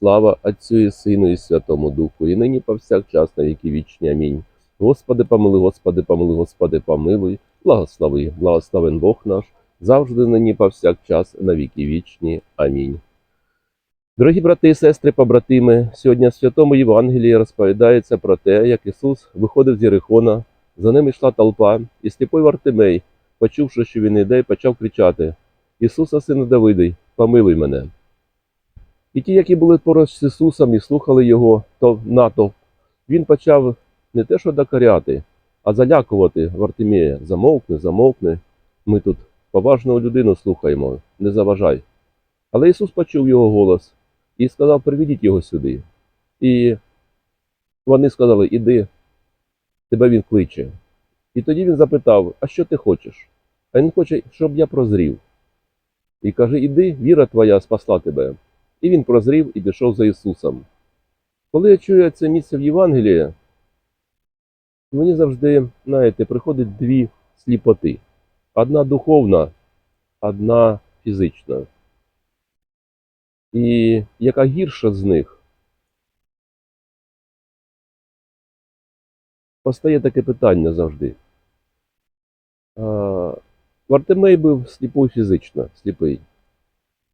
Слава Отцю і Сину і Святому Духу, і нині повсякчас на віки вічні. Амінь. Господи, помилуй, Господи, помилуй, Господи, помилуй, благослови, благословен Бог наш, завжди нині повсякчас на віки вічні. Амінь. Дорогі брати і сестри, побратими, сьогодні в Святому Євангелії розповідається про те, як Ісус виходив з Єрихона, за ним йшла толпа, і сліпий Вартимей, почувши, що він іде, почав кричати: Ісуса, сина Давидий, помилуй мене. І ті, які були поруч з Ісусом і слухали Його, то натовп, він почав не те, що докоряти, а залякувати Вартимія. Замовкни, замовкни. Ми тут поважну людину слухаємо, не заважай. Але Ісус почув його голос і сказав: Приведіть його сюди. І вони сказали: Іди, тебе він кличе. І тоді він запитав: А що ти хочеш? А він хоче, щоб я прозрів. І каже: Іди, віра твоя спасла тебе. І він прозрів і пішов за Ісусом. Коли я чую це місце в Євангелії, мені завжди, знаєте, приходять дві сліпоти: одна духовна, одна фізична. І яка гірша з них? Постає таке питання завжди. Вартимей був сліпий фізично, сліпий.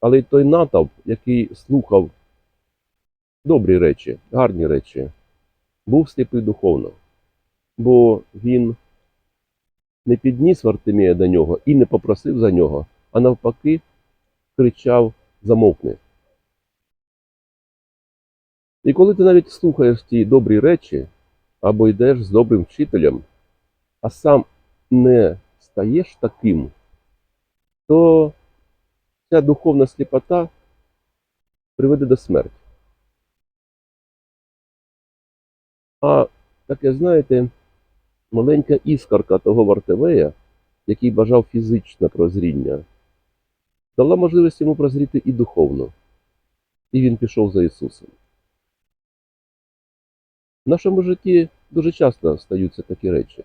Але й той натовп, який слухав добрі речі, гарні речі, був сліпий духовно, бо він не підніс Вартимія до нього і не попросив за нього, а навпаки кричав замовкни. І коли ти навіть слухаєш ті добрі речі, або йдеш з добрим вчителем, а сам не стаєш таким, то ця духовна сліпота приведе до смерті. А таке, знаєте, маленька іскорка того Вартевея, який бажав фізичне прозріння, дала можливість йому прозріти і духовно. І він пішов за Ісусом. В нашому житті дуже часто стаються такі речі,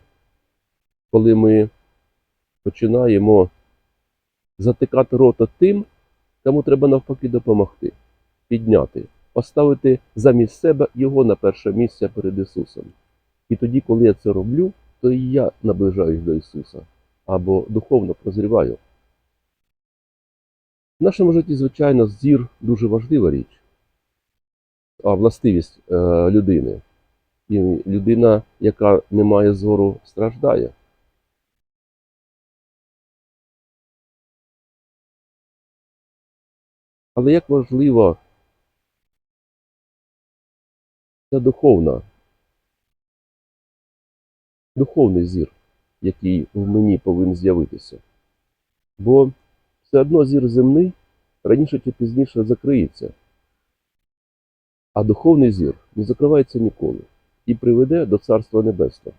коли ми починаємо затикати рота тим, кому треба навпаки допомогти, підняти, поставити замість себе його на перше місце перед Ісусом. І тоді, коли я це роблю, то і я наближаюсь до Ісуса або духовно прозріваю. В нашому житті, звичайно, зір дуже важлива річ, а властивість е, людини. І людина, яка не має зору, страждає. Але як важливо ця духовна, духовний зір, який в мені повинен з'явитися. Бо все одно зір земний раніше чи пізніше закриється, а духовний зір не закривається ніколи і приведе до Царства Небесного.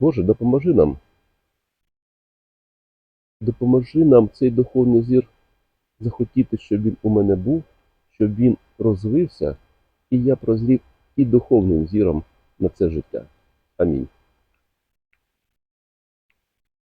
Боже, допоможи нам. Допоможи нам цей духовний зір захотіти, щоб він у мене був, щоб він розвився, і я прозрів і духовним зіром на це життя. Амінь.